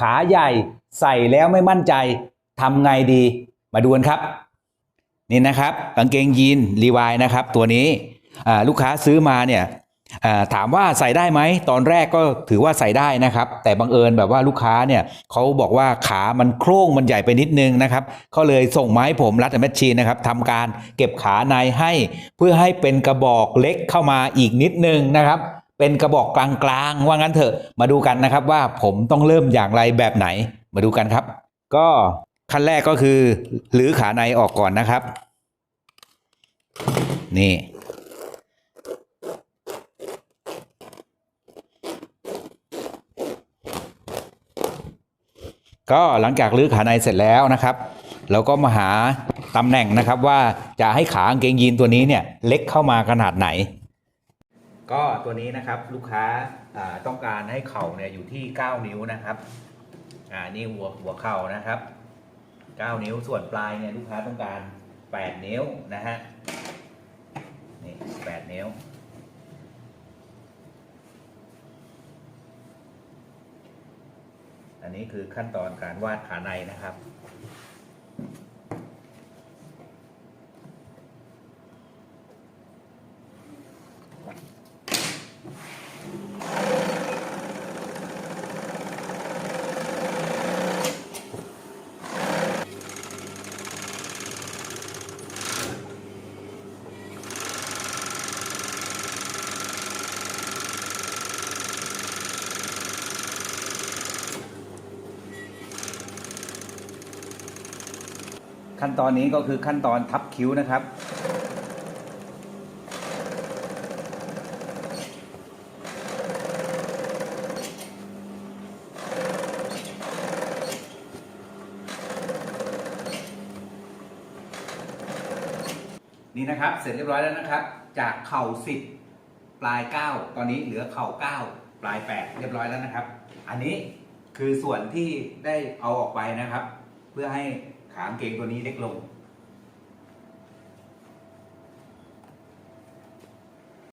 ขาใหญ่ใส่แล้วไม่มั่นใจทำไงดี มาดูกันครับ นี่นะครับกางเกงยีนรีวายนะครับ ตัวนี้ลูกค้าซื้อมาเนี่ยถามว่าใส่ได้ไหมตอนแรกก็ถือว่าใส่ได้นะครับ แต่บังเอิญแบบว่าลูกค้าเนี่ยเขาบอกว่าขามันโคร่งมันใหญ่ไปนิดนึงนะครับเขาเลยส่งมาให้ผมรัดแมชชีนนะครับทำการเก็บขาในให้ เพื่อให้เป็นกระบอกเล็กเข้ามาอีกนิดนึงนะครับ เป็นกระบอกกลางๆ ว่างั้นเถอะ มาดูกันนะครับว่าผมต้องเริ่มอย่างไรแบบไหน มาดูกันครับ ก็ขั้นแรกก็คือหรือขาในออกก่อนนะครับ นี่ ก็หลังจากลื้อขาในเสร็จแล้วนะครับ เราก็มาหาตำแหน่งนะครับว่าจะให้ขากางเกงยีนตัวนี้เนี่ยเล็กเข้ามาขนาดไหน ก็ตัวนี้นะครับลูกค้าต้องการให้เข่าเนี่ยอยู่ที่ 9 นิ้วนะครับอ่านี่หัวหัวเข่านะครับ 9 นิ้วส่วนปลายเนี่ยลูกค้าต้องการ 8 นิ้วนะฮะนี่8นิ้วอันนี้คือขั้นตอนการวาดขาในนะครับ ขั้นตอนนี้ก็คือขั้นตอนทับคิ้วนะครับ นี่นะครับเสร็จเรียบร้อยแล้วนะครับ จากเข่าสิบปลายเก้าตอนนี้เหลือเข่าเก้าปลายแปดเรียบร้อยแล้วนะครับ อันนี้คือส่วนที่ได้เอาออกไปนะครับ เพื่อให้ ขากางเกงตัวนี้เล็กลง